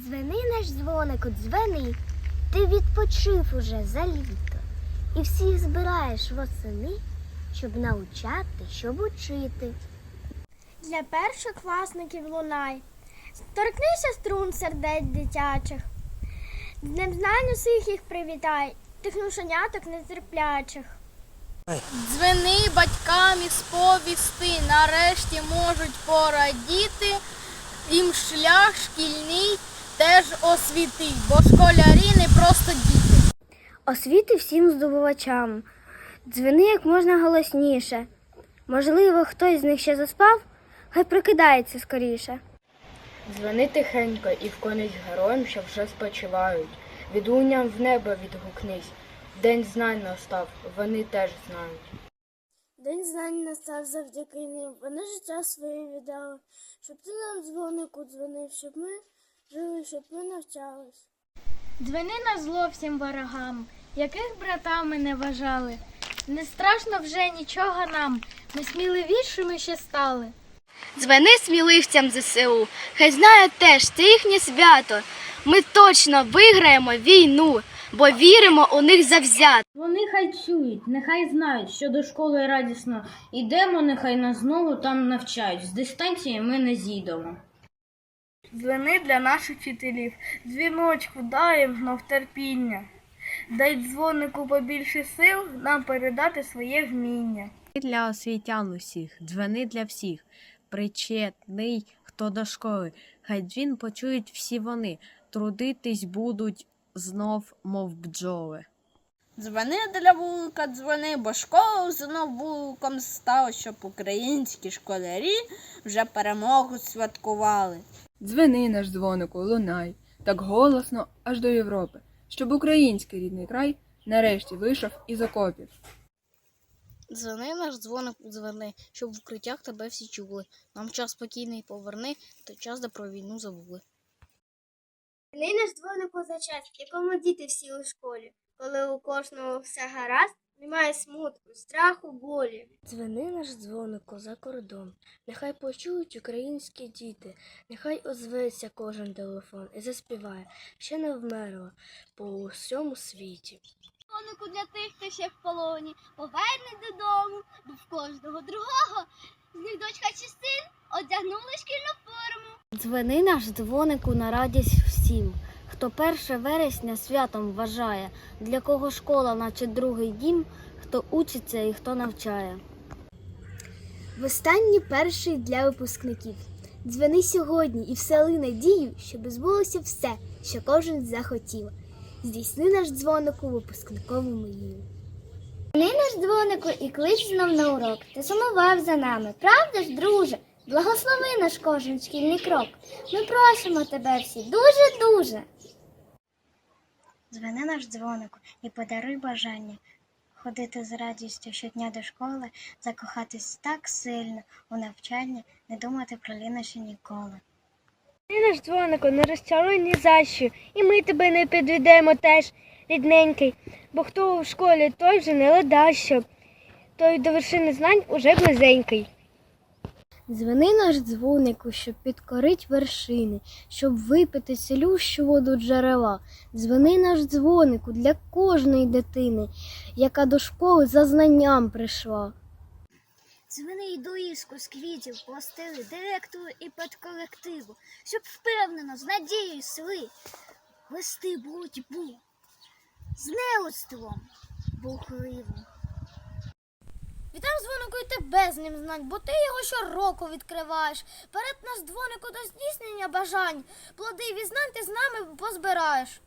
Дзвени наш дзвонику, дзвени. Ти відпочив уже за літо. І всіх збираєш восени, щоб навчати, щоб учити. Для першокласників лунай. Торкнися струн сердець дитячих. Днем знань усіх їх привітай, тих нушеняток нетерплячих. Дзвени батькам і сповісти, нарешті можуть порадіти, їм шлях шкільний теж освітить, бо школярі не просто діти. Освіти всім здобувачам. Дзвени як можна голосніше. Можливо, хтось з них ще заспав, хай прокидається скоріше. Дзвони тихенько і вклонись героям, що вже спочивають. Відлунням в небо відгукнись. День знань настав, вони теж знають. День знань настав завдяки ним. Вони життя своє віддали, щоб ти нам дзвонику дзвонив, щоб ми жили, щоб ми навчались. Дзвени на зло всім ворогам, яких братами не вважали. Не страшно вже нічого нам, ми сміливішими ще стали. Дзвени сміливцям ЗСУ. Хай знають теж, це їхнє свято. Ми точно виграємо війну, бо віримо у них завзято. Вони хай чують, нехай знають, що до школи радісно ідемо, нехай нас знову там навчають. З дистанції ми не зійдемо. Дзвени для наших вчителів, дзвіночку дай їм знов терпіння. Дай дзвонику побільше сил нам передати своє вміння. для освітян усіх, дзвени для всіх, причетний, хто до школи, хай дзвін почують всі вони, трудитись будуть знов, мов бджоли. Дзвони для вулика, дзвони, бо школа знов вуликом стала, щоб українські школярі вже перемогу святкували. Дзвени наш дзвонику, лунай, так голосно аж до Європи, щоб український рідний край нарешті вийшов із окопів. Дзвони наш дзвоник, дзвони, щоб в укриттях тебе всі чули. Нам час спокійний поверни, той час, де про війну забули. Дзвони наш дзвонику за час, якому діти всі у школі, коли у кожного все гаразд, немає смутку, страху, болі. Дзвени наш дзвонику за кордон. Нехай почують українські діти, нехай озветься кожен телефон і заспіває, ще не вмерла по усьому світі. Дзвонику для тих, хто ще в полоні, поверне додому, бо в кожного другого з них дочка чи син одягнули шкільну форму. Дзвени наш дзвонику на радість всім, хто 1 вересня святом вважає, для кого школа, наче другий дім, хто учиться і хто навчає. Востаннє перший для випускників. Дзвени сьогодні і всели надію, щоб збулося все, що кожен захотів. Здійсни наш дзвонику випускникову мрію. Дзвони наш дзвонику і клич знов на урок. Ти сумував за нами, правда ж, друже? Благослови наш кожен шкільний крок. Ми просимо тебе всі дуже-дуже. Дзвени наш дзвонику і подаруй бажання ходити з радістю щодня до школи, закохатись так сильно у навчання, не думати про лінощі ніколи. Ти наш дзвонику, не розчаруй ні за що, і ми тебе не підведемо теж, рідненький, бо хто у школі, той вже не ледащо, той до вершини знань уже близенький. Дзвени наш дзвонику, щоб підкорить вершини, щоб випити цілющу воду джерела. Дзвени наш дзвонику для кожної дитини, яка до школи за знанням прийшла. Дзвени й до іску з квітів пластили директору і педколективу, щоб впевнено, з надією йшли вести боротьбу з неудством бурхливим. Вітаю дзвонику і тебе з ним знань, бо ти його щороку відкриваєш. Перед нас дзвонику до здійснення бажань. Плоди візнань ти з нами позбираєш.